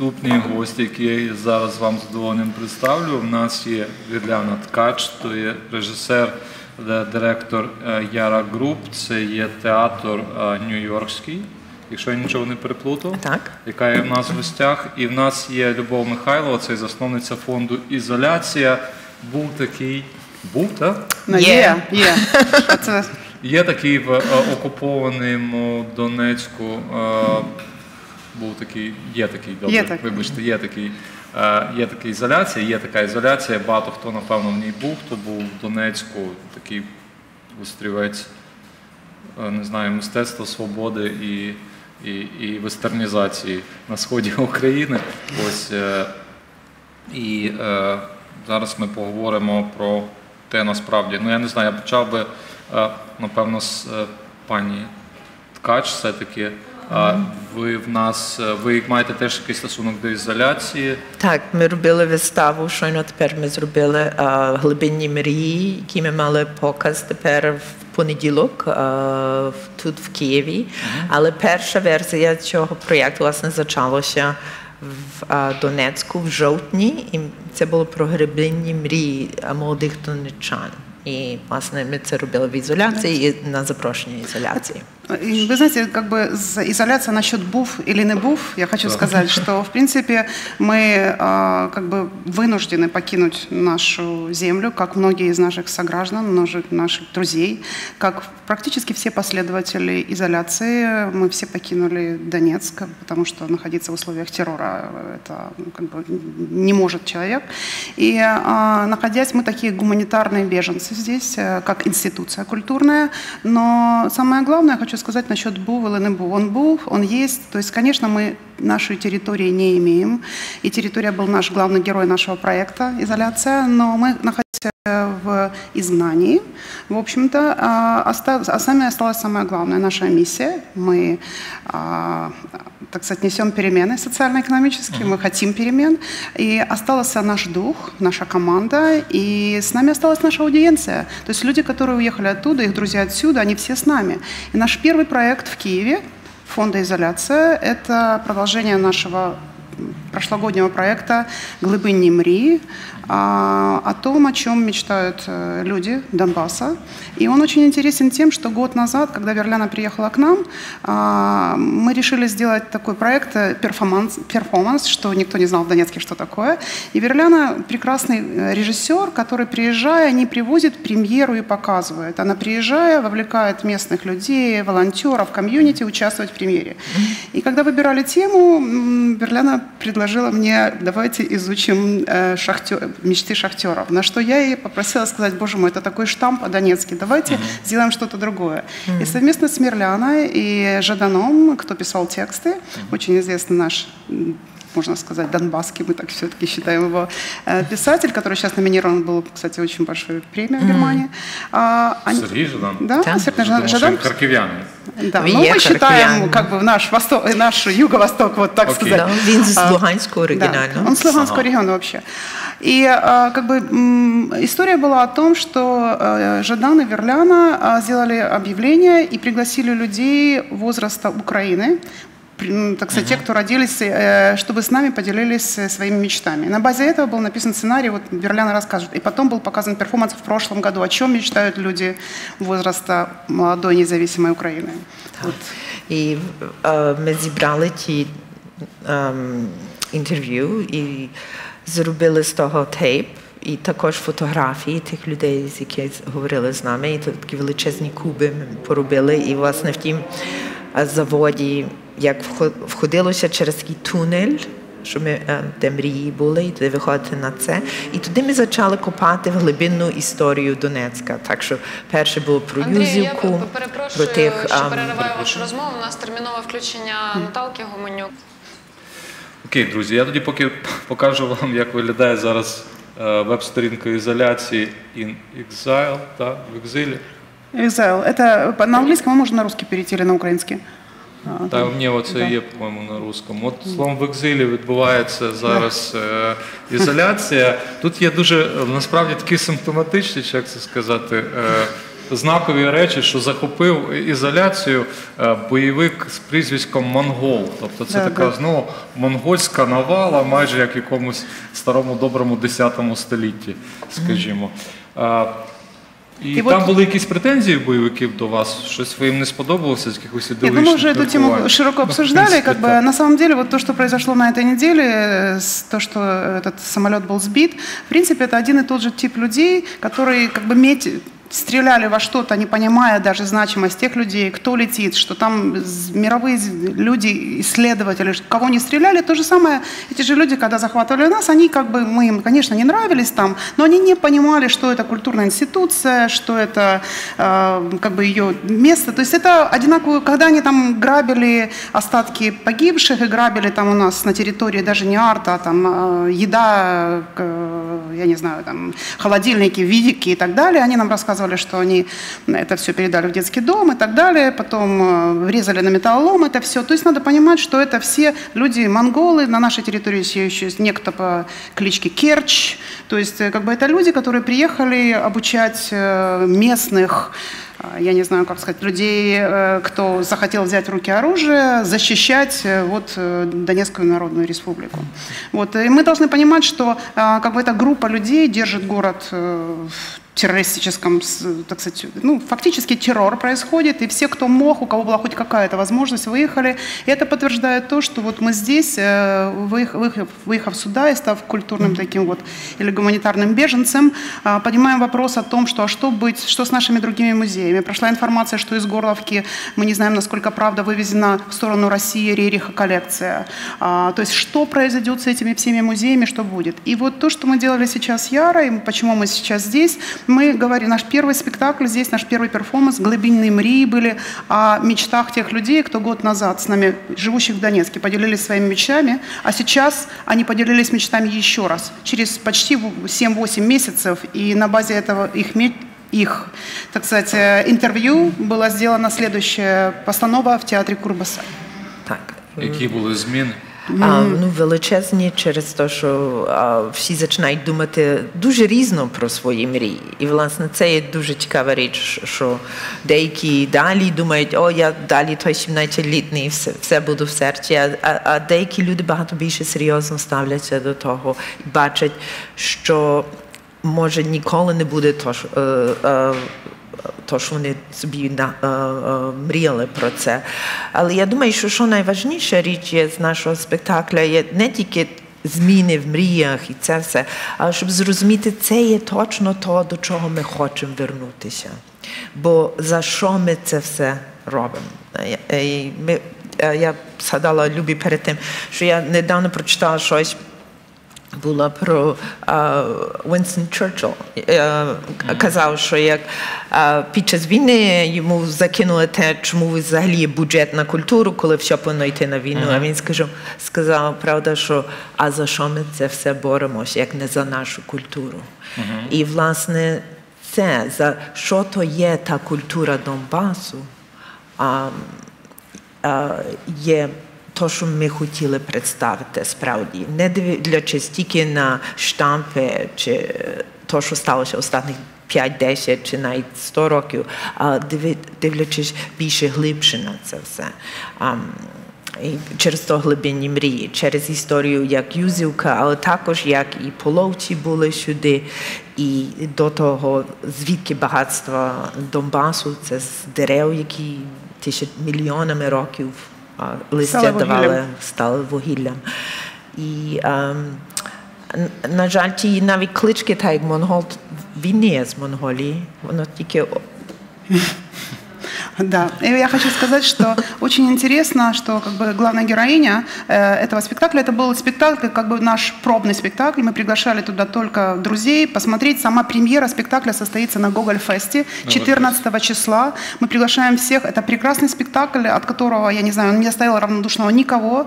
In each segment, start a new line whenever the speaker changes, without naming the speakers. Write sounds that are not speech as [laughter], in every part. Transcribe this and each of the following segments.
Наступні гості, які я зараз вам з задоволенням представлю. У нас є Вірляна Ткач, то є режисер, директор е, Яра Груп, це є театр е, Нью-Йоркський, якщо я нічого не переплутав,
Так.
яка є в нас в гостях. І в нас є Любов Михайлова, це засновниця фонду Ізоляція. Був такий. Був, так?
Ну,
Є.
є, є.
Такий в е, окупованому Донецьку. Був такий, є такий, добре,
Є такий.
вибачте, є такий. е, Є така ізоляція, є така ізоляція. Багато хто, напевно, в ній був, хто був в Донецьку, такий острівець, е, не знаю, мистецтва свободи і, і, і вестернізації на сході [laughs] України. Ось, е, і е, зараз ми поговоримо про те насправді. Ну я не знаю, я почав би, е, напевно, з е, пані Ткач все-таки. Ви в нас, е, ви маєте теж якийсь стосунок до ізоляції.
Так, ми робили виставу, щойно тепер ми зробили а, глибинні мрії, які ми мали показ тепер в понеділок а, тут в Києві. Але перша версія цього проєкту власне зачалася в а, Донецьку в жовтні, і це було про глибинні мрії молодих донеччан. І власне ми це робили в ізоляції і на запрошення ізоляції.
И Вы знаете, как бы с- изоляция насчет був или не був, я хочу
Да.
сказать, что в принципе мы а, как бы вынуждены покинуть нашу землю, как многие из наших сограждан, множек наших друзей, как практически все последователи изоляции, мы все покинули Донецк, потому что находиться в условиях террора это ну, как бы не может человек. И а, находясь, мы такие гуманитарные беженцы здесь, э, как институция культурная, но самое главное, я хочу сказать насчет БУВ или не БУВ. Он БУВ, он есть, то есть, конечно, мы нашей территории не имеем, и территория был наш главный герой нашего проекта «Изоляция», но мы находимся в изгнании, в общем-то, а, оста- а сами осталась самая главная наша миссия. Мы, а, так сказать, несем перемены социально-экономические, мы хотим перемен, и остался наш дух, наша команда, и с нами осталась наша аудиенция. То есть люди, которые уехали оттуда, их друзья отсюда, они все с нами. И наш первый проект в Киеве, фонда «Изоляция», это продолжение нашего прошлогоднего проекта «Глыбынни Мрии», а, о том, о чем мечтают э, люди Донбасса. И он очень интересен тем, что год назад, когда Верляна приехала к нам, а, мы решили сделать такой проект э, перформанс, перформанс, что никто не знал в Донецке, что такое. И Верляна прекрасный э, режиссер, который, приезжая, не привозит премьеру и показывает. Она, приезжая, вовлекает местных людей, волонтеров, комьюнити участвовать в премьере. И когда выбирали тему, Верляна предложила мне, давайте изучим э, шахтё- мечты шахтеров. На что я ей попросила сказать, боже мой, это такой штамп по-донецки, давайте сделаем что-то другое. И совместно с Мерляной и Жаданом, кто писал тексты, очень известный наш м, можно сказать, донбасский, мы так все-таки считаем его, э, писатель, который сейчас номинирован был, кстати, очень большой премией в Германии. А, они-
Сергій Жадан.
Да,
Да.
Сергей
Тому що
Жадан.
він харків'янин.
Да,
Вы
ну, мы
ехали
считаем,
кияне.
как бы наш восток, э, наш юго-восток, вот так
Окей.
сказать.
Да, він з
А,
Луганського
Да,
оригінально.
он с Луганского региона вообще. И а, как бы м, история была о том, что э, Жадан и Верляна а, сделали объявление и пригласили людей возраста Украины, при- м, так сказать, те, кто родились, э, чтобы с нами поделились э, своими мечтами. На базе этого был написан сценарий, вот Верляна расскажет. И потом был показан перформанс в прошлом году, о чем мечтают люди возраста молодой независимой Украины. Вот.
І е, ми зібрали ті ем, інтерв'ю і зробили з того тейп. І також фотографії тих людей, з які говорили з нами. І тут такі величезні куби ми поробили. І власне в тім е, заводі, як вхо- входилося через такий тунель, що ми е, де мрії були, і туди виходити на це. І туди ми почали копати в глибинну історію Донецька. Так що перше було про
Андрій,
Юзівку,
п-
про тих
що перериваю вашу розмову. У нас термінове включення Наталки Гуменюк.
Окей, друзі, я тоді поки покажу вам, як виглядає зараз е, веб-сторінка ізоляції in Exile, та, в екзилі.
Exile. Это на английском, а можно на русский перейти или на украинский? А,
Та
там.
мені оце
Да.
є, по-моєму, на русскому. От словом в екзилі відбувається зараз е, ізоляція. Тут є дуже е, насправді такі симптоматичні, як це сказати. Е, знакові речі, що захопив ізоляцію е, бойовик з прізвиськом Монгол. Тобто це
Да,
така
да.
знову монгольська навала, майже як в якомусь старому доброму 10 столітті, скажімо. Е, І,
І
там
от-
були якісь претензії бойовиків до вас? Щось ви їм не сподобалося з якихось
Нет, ну
ідеологічних
мы уже эту тему
міркувань?
широко
Ну, в
обсуждали.
принципі,
как бы,
так.
на самом деле, вот то, что произошло на этой неделе, э, с- то, что этот самолет был сбит, в принципе, это один и тот же тип людей, которые как бы меть стреляли во что-то, не понимая даже значимость тех людей, кто летит, что там мировые люди, исследователи, кого не стреляли, то же самое, эти же люди, когда захватывали нас, они как бы, мы им, конечно, не нравились там, но они не понимали, что это культурная институция, что это э, как бы ее место. То есть это одинаково, когда они там грабили остатки погибших и грабили там у нас на территории даже не арта, а там э, еда, э, я не знаю, там холодильники, видики и так далее, они нам рассказывали, что они это все передали в детский дом и так далее, потом э, врезали на металлолом это все. То есть надо понимать, что это все люди монголы, на нашей территории еще есть некто по кличке Керч, то есть э, как бы это люди, которые приехали обучать э, местных э, я не знаю, как сказать, людей, э, кто захотел взять в руки оружие, защищать э, вот э, Донецкую Народную Республику. Вот, и мы должны понимать, что э, как бы эта группа людей держит город э, террористическом, так сказать, ну, фактически террор происходит, и все, кто мог, у кого была хоть какая-то возможность, выехали. И это подтверждает то, что вот мы здесь, э, выех- выехав, выехав сюда и став культурным таким вот или гуманитарным беженцем, а, поднимаем вопрос о том, что а что быть, что с нашими другими музеями. Прошла информация, что из Горловки, мы не знаем, насколько правда, вывезена в сторону России Рериха коллекция. А, То есть что произойдет с этими всеми музеями, что будет. И вот то, что мы делали сейчас Ярой, и почему мы сейчас здесь, мы говорим, наш первый спектакль здесь, наш первый перформанс «Глубинные мрии» были о мечтах тех людей, кто год назад с нами, живущих в Донецке, поделились своими мечтами, а сейчас они поделились мечтами еще раз, через почти в- 7-8 месяцев, и на базе этого их ме- их, так сказать, э, интервью была сделана следующая постанова в театре Курбаса.
Так.
Які були зміни?
А, ну, величезні через те, що а, всі починають думати дуже різно про свої мрії. І, власне, це є дуже цікава річ, що деякі далі думають, о, я далі той 17-літній, все, все буду в серці, а, а, а деякі люди багато більше серйозно ставляться до того і бачать, що може ніколи не буде то, що, е, е, то, що вони собі е, е, мріяли про це. Але я думаю, що, що найважніша річ є з нашого спектакля є не тільки зміни в мріях і це все, а щоб зрозуміти, це є точно то, до чого ми хочемо вернутися. Бо за що ми це все робимо? Е, Ми, я згадала Любі перед тим, що я недавно прочитала щось була про Вінстон Черчилл. Е, казав, що як під час війни йому закинули те, чому взагалі бюджет на культуру, коли все повинно йти на війну. А він скажу, сказав, правда, що а за що ми це все боремося, як не за нашу культуру. І власне це за що то є та культура Донбасу. Є то, що ми хотіли представити справді, не дивлячись тільки на штампи чи то, що сталося останніх 5-10 чи навіть 100 років, а дивлячись більше глибше на це все. І через то глибинні мрії, через історію як Юзівка, але також як і половці були сюди, і до того, звідки багатство Донбасу, це з дерев, які тисяч мільйонами років листя
Стали вугіллям.
давали, стали вугіллям. І, а, на жаль, ті навіть клички, так як Монгол, він не є з Монголії, воно тільки [laughs]
Да, и я хочу сказать, что очень интересно, что как бы главная героиня э, этого спектакля, это был спектакль, как бы наш пробный спектакль, мы приглашали туда только друзей посмотреть. Сама премьера спектакля состоится на Гоголь-фесте 14 числа. Мы приглашаем всех. Это прекрасный спектакль, от которого, я не знаю, он не оставил равнодушного никого.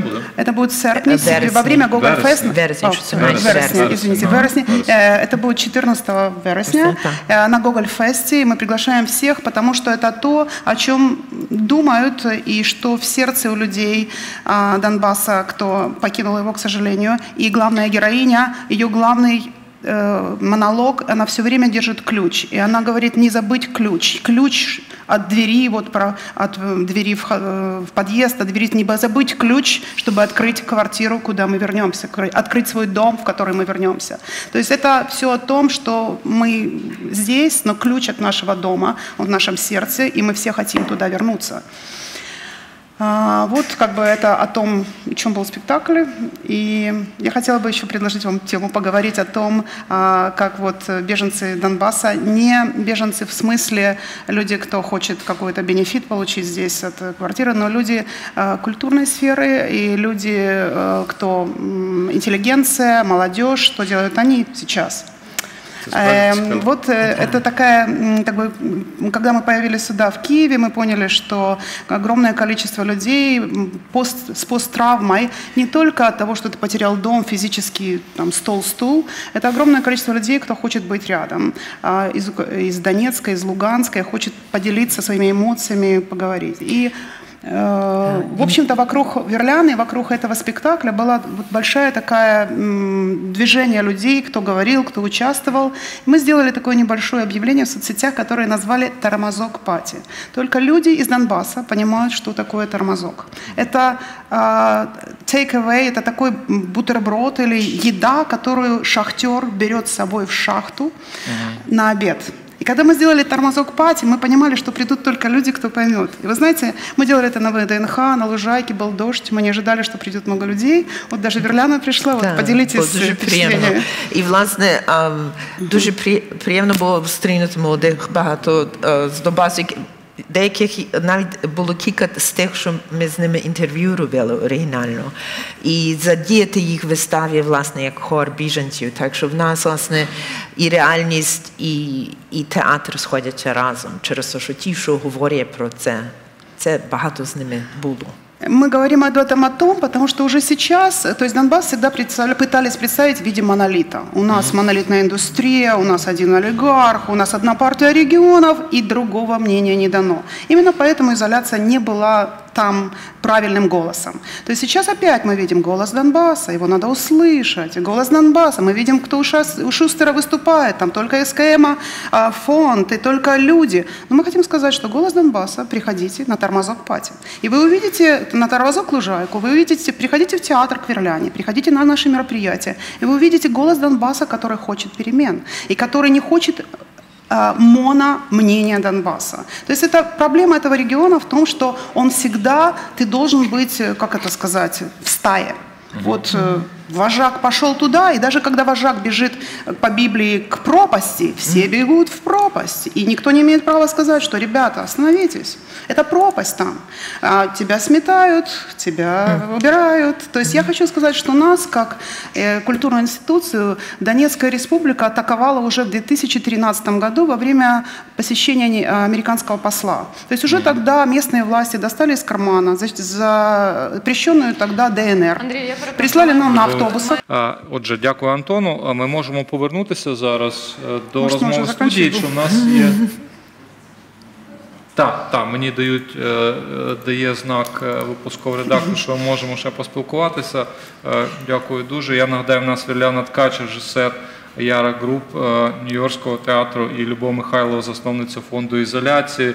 Буде?
Это будет в серпне, во время Гоголь-феста.
Вересня,
извините, вересня. Это будет 14 вересня э, на Гоголь-фесте. Мы приглашаем всех, потому что это то, о чем думают и что в сердце у людей а, Донбасса, кто покинул его, к сожалению. И главная героиня, ее главный э, монолог, она все время держит ключ. И она говорит, не забыть ключ. Ключ от двери, вот про, от э, двери в, э, в подъезд, от двери, не забыть ключ, чтобы открыть квартиру, куда мы вернемся, открыть свой дом, в который мы вернемся. То есть это все о том, что мы здесь, но ключ от нашего дома, он в нашем сердце, и мы все хотим туда вернуться. А, вот как бы это о том, о чем был спектакль. И я хотела бы еще предложить вам тему поговорить о том, а, как вот беженцы Донбасса, не беженцы в смысле люди, кто хочет какой-то бенефит получить здесь от квартиры, но люди а, культурной сферы и люди, кто интеллигенция, молодежь, что делают они сейчас – вот э, это такая, как бы, когда мы появились сюда, в Киеве, мы поняли, что огромное количество людей пост, с посттравмой не только от того, что ты потерял дом, физически там, стол, стул, это огромное количество людей, кто хочет быть рядом. А, из, из Донецка, из Луганска, хочет поделиться своими эмоциями, поговорить. И в общем-то, вокруг Верляны, вокруг этого спектакля была большая такая движение людей, кто говорил, кто участвовал. Мы сделали такое небольшое объявление в соцсетях, которое назвали «Тормозок пати». Только люди из Донбасса понимают, что такое тормозок. Это uh, take away, это такой бутерброд или еда, которую шахтер берет с собой в шахту uh-huh. на обед. И когда мы сделали тормозок пати, мы понимали, что придут только люди, кто поймет. И вы знаете, мы делали это на ВДНХ, на Лужайке, был дождь, мы не ожидали, что придет много людей. Вот даже Верляна пришла,
вот
поділіться
дуже приємно. І, власне, дуже приємно було зустрінути молодих багато з Донбасу, Деяких навіть було кілька з тих, що ми з ними інтерв'ю робили оригінально, і задіяти їх в виставі, власне, як хор біженців. Так що в нас, власне, і реальність, і і театр сходяться разом через те, що ті, що говорять про це, це багато з ними було.
Мы говорим об этом о том, потому что уже сейчас, то есть Донбасс всегда представля, пытались представить в виде монолита. У нас монолитная индустрия, у нас один олигарх, у нас одна партия регионов, и другого мнения не дано. Именно поэтому изоляция не была там правильным голосом. То есть сейчас опять мы видим голос Донбасса, его надо услышать. Голос Донбасса, мы видим, кто у Шустера выступает, там только СКМ, а, фонд и только люди. Но мы хотим сказать, что голос Донбасса, приходите на тормозок пати. И вы увидите на тормозок Лужайку, вы увидите, приходите в театр к приходите на наши мероприятия, и вы увидите голос Донбасса, который хочет перемен, и который не хочет Э, мономнения Донбасса. То есть это проблема этого региона в том, что он всегда, ты должен быть, э, как это сказать, в стае. Вот э, вожак пошел туда, и даже когда вожак бежит по Библии к пропасти, все бегут в пропасть. И никто не имеет права сказать, что, ребята, остановитесь. Это пропасть там. А, тебя сметают, тебя убирают. То есть я хочу сказать, что нас, как э, культурную институцию, Донецкая республика атаковала уже в 2013 году во время посещения американского посла. То есть уже тогда местные власти достали из кармана запрещенную тогда ДНР. Андрей, прислали нам на автобусах.
Отже, дякую Антону. Ми можемо повернутися зараз е, до Може, розмови студії. Що в нас є так, так, мені дають, е, е, дає знак випусковий редактор, що ми можемо ще поспілкуватися. Дякую дуже. Я нагадаю, в нас Віляна Ткач, режисер Яра Груп Нью-Йоркського театру і Любов Михайлова, засновниця фонду ізоляції.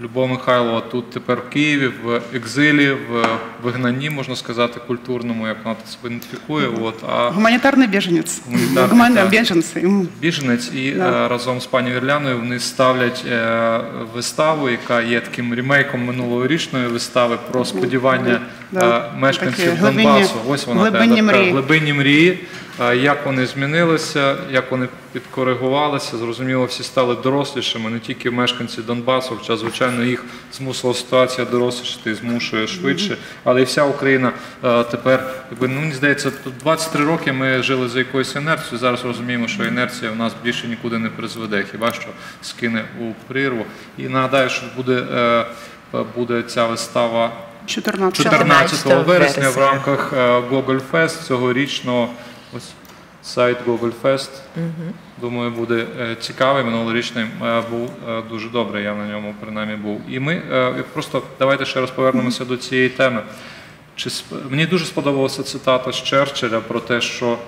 Любов Михайлова тут тепер в Києві, в екзилі, в вигнанні, можна сказати, культурному, як вона себе ідентифікує. От,
а Гуманітарний біженець. Гуманітарний біженець.
Біженець. І да. разом з пані Вірляною вони ставлять е, виставу, яка є таким ремейком минулорічної вистави про сподівання да. е, мешканців Такі Донбасу. Ось вона
глибинні мрії.
глибинні мрії як вони змінилися, як вони підкоригувалися. Зрозуміло, всі стали дорослішими, не тільки мешканці Донбасу, хоча, звичайно, їх змусила ситуація дорослішати і змушує швидше. Але і вся Україна тепер, якби ну, мені здається, 23 роки ми жили за якоюсь інерцією. Зараз розуміємо, що інерція в нас більше нікуди не призведе, хіба що скине у прірву. І нагадаю, що буде, е, буде ця вистава. 14, 14 вересня в рамках Google Fest цьогорічного Ось сайт Google Fest. Угу. Думаю, буде е, цікавий. Минулорічний е, був е, дуже добрий. Я на ньому принаймні був. І ми просто давайте ще раз повернемося до цієї теми. Чи Мені дуже сподобалася цитата з Черчилля про те, що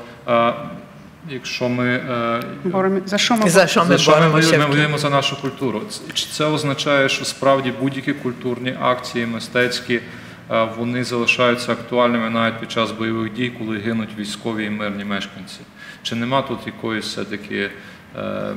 якщо ми е,
Боремі- За що ми
За що ми
за що ми? Ми
в
воюємо за нашу культуру. Чи це означає, що справді будь-які культурні акції, мистецькі, е, вони залишаються актуальними навіть під час бойових дій, коли гинуть військові і мирні мешканці? Чи нема тут якоїсь все-таки, е,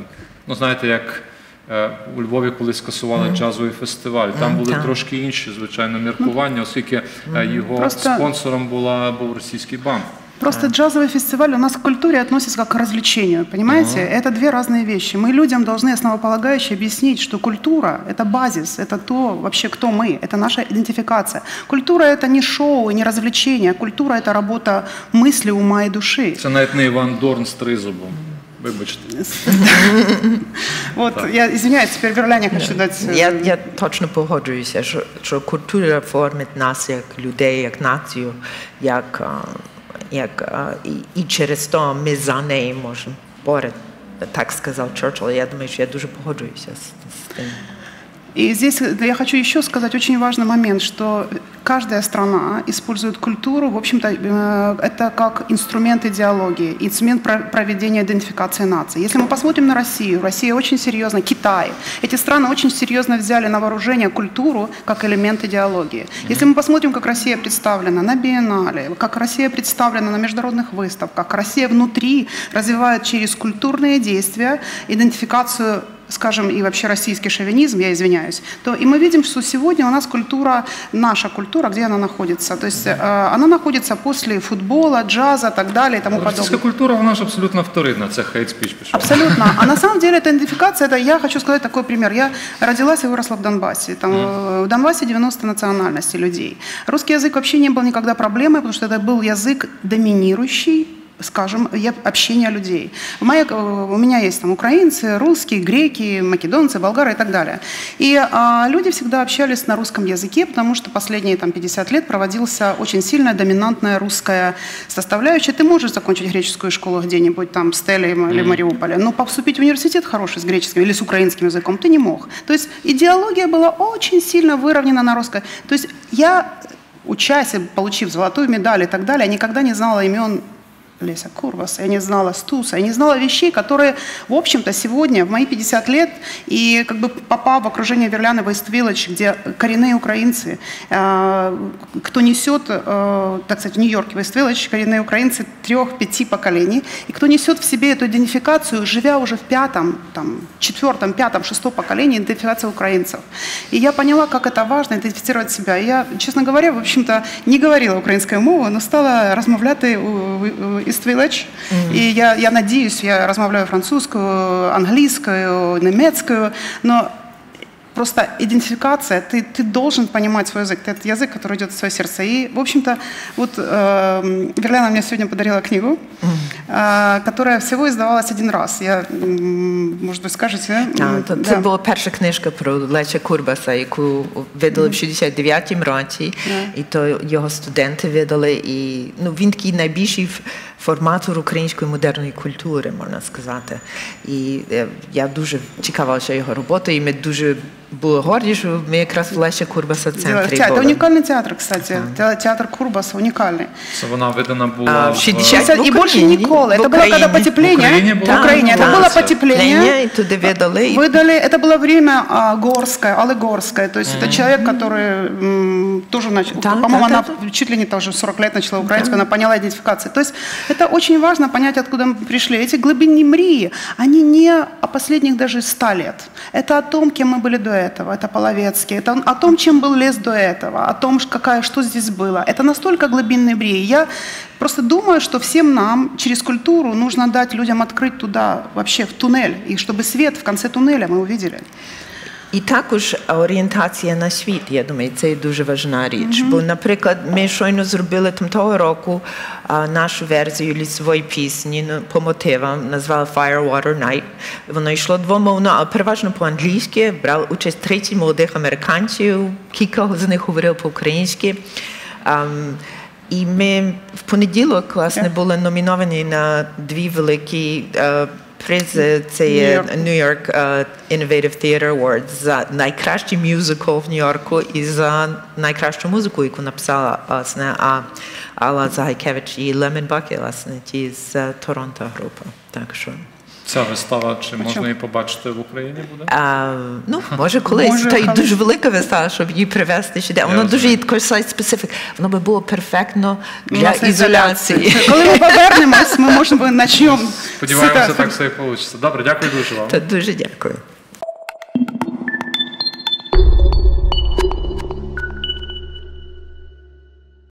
ну знаєте, як е, у Львові, коли скасували джазовий фестиваль, там були
так.
трошки інші, звичайно, міркування, оскільки е, його
Просто-
спонсором була був російський банк.
Просто джазовый фестиваль у нас к культуре относится как к развлечению, понимаете? Это две разные вещи. Мы людям должны основополагающе объяснить, что культура – это базис, это то вообще, кто мы, это наша идентификация. Культура – это не шоу и не развлечение, культура – это работа мысли, ума и души.
Це навіть не Іван Дорн з тризубом. Вибачте. [laughs]
Вот, я извиняюсь, теперь Верляне хочу дать... э,
Я, я точно погоджуюся, що, що культура формить нас як людей, як націю, як, а, як, а, і, і через то ми за неї можемо боротися. Так сказав Черчилль. Я думаю, що я дуже погоджуюся з, з тим.
И здесь э, я хочу еще сказать очень важный момент, что каждая страна использует культуру, в общем-то, э, это как инструмент идеологии, инструмент про- проведения идентификации нации. Если мы посмотрим на Россию, Россия очень серьезно, Китай, эти страны очень серьезно взяли на вооружение культуру как элемент идеологии. Если мы посмотрим, как Россия представлена на биеннале, как Россия представлена на международных выставках, как Россия внутри развивает через культурные действия идентификацию скажем, и вообще российский шовинизм, я извиняюсь, то и мы видим, что сегодня у нас культура, наша культура, где она находится? То есть э, она находится после футбола, джаза и так далее и тому
Російська
подобное.
культура, вона ж абсолютно вторинна. Це хейт спіч пішов.
Абсолютно. А на самом деле эта идентификация, это я хочу сказать такой пример. Я родилась и выросла в Донбассе. Там, э, В Донбассе 90 национальностей людей. Русский язык вообще не был никогда проблемой, потому что это был язык доминирующий скажем, я- общения людей. Моя, у меня есть там украинцы, русские, греки, македонцы, болгары и так далее. И а, люди всегда общались на русском языке, потому что последние там, 50 лет проводился очень сильная доминантная русская составляющая. Ты можешь закончить греческую школу где-нибудь там в Стеле или Мариуполе, но поступить в университет хороший с греческим или с украинским языком ты не мог. То есть идеология была очень сильно выровнена на русской. То есть я, учась, получив золотую медаль и так далее, никогда не знала имен Леся Курвас, я не знала Стуса, я не знала вещей, которые, в общем-то, сегодня, в мои 50 лет, и как бы попав в окружение Верляны West Village, где коренные украинцы, э, кто несет, э, так сказать, в Нью-Йорке West Village, коренные украинцы трех-пяти поколений, и кто несет в себе эту идентификацию, живя уже в пятом, там, четвертом, пятом, шестом поколении, идентификация украинцев. И я поняла, как это важно идентифицировать себя. И я, честно говоря, в общем-то, не говорила українською мовою, но стала розмовляти у, у East Village. І я, я надіюсь, я розмовляю французькою, англійською, німецькою, но просто идентификация, ты, ты должен понимать свой язык, это язык, который идет в свое сердце. И, в общем-то, вот э, Верляна мне сегодня подарила книгу, э, которая всего издавалась один раз. Я, м, может быть, скажете?
А,
М,
то
да.
це була перша книжка про Леся Курбаса, яку видали в 69-му році, і то його студенти видали. І ну, він такий найбільший ф- форматор української модерної культури, можна сказати. І е, я дуже цікавилася його роботою, і ми дуже були горді, що ми якраз в Леся Курбаса
Дело-
центрі
Те- Это
були.
уникальный театр, кстати. Те- Театр Курбаса уникальный.
Це вона видана була
А, в
в
60
60 и
в
больше
Украине,
Никола.
в
Это было когда
Украине.
потепление.
В Украине было?
В Украине. Это
Да.
было
Да.
потепление.
Леня, і туди видали. і
Выдали, это было время а, горское, Алыгорское, то есть это человек, который м, тоже начал,
Да,
по-моему,
да,
она
да,
чуть ли не тоже в 40 лет начала украинскую, она поняла идентификацию. То есть это очень важно понять, откуда мы пришли. Эти глубинные мрии, они не о последних даже 100 лет. Это о том, кем мы были до этого, это Половецкий, это о том, чем был лес до этого, о том, какая, что здесь было. Это настолько глубинные мрии. Я просто думаю, что всем нам через культуру нужно дать людям открыть туда, вообще в туннель, и чтобы свет в конце туннеля мы увидели.
І також орієнтація на світ, я думаю, це дуже важна річ. Бо, наприклад, ми щойно зробили там того року а, нашу версію лісової пісні ну, по мотивам, назвали Fire, Water, Night. Воно йшло двомовно, але переважно по-англійськи. Брали участь 30 молодих американців, кілька з них говорили по-українськи. І ми в понеділок, власне, були номіновані на дві великі е, призи. Це є
Нью-Йорку.
New York е, Innovative Theatre Awards за найкращий мюзикл в Нью-Йорку і за найкращу музику, яку написала власне а, Алла Загайкевич і Лемон Бакі, власне, ті з е, Торонто група. Так що.
Ця вистава, чи можна її побачити в Україні буде?
А, ну, може, колись
Може,
та й дуже велика вистава, щоб її привезти сюди. Воно дуже
розумію.
сайт специфік. Воно би було перфектно для
Власне,
ізоляції.
Коли ми повернемось, ми можемо почнемо.
Сподіваємося, так все і вийде. Добре, дякую дуже вам.
Та дуже дякую.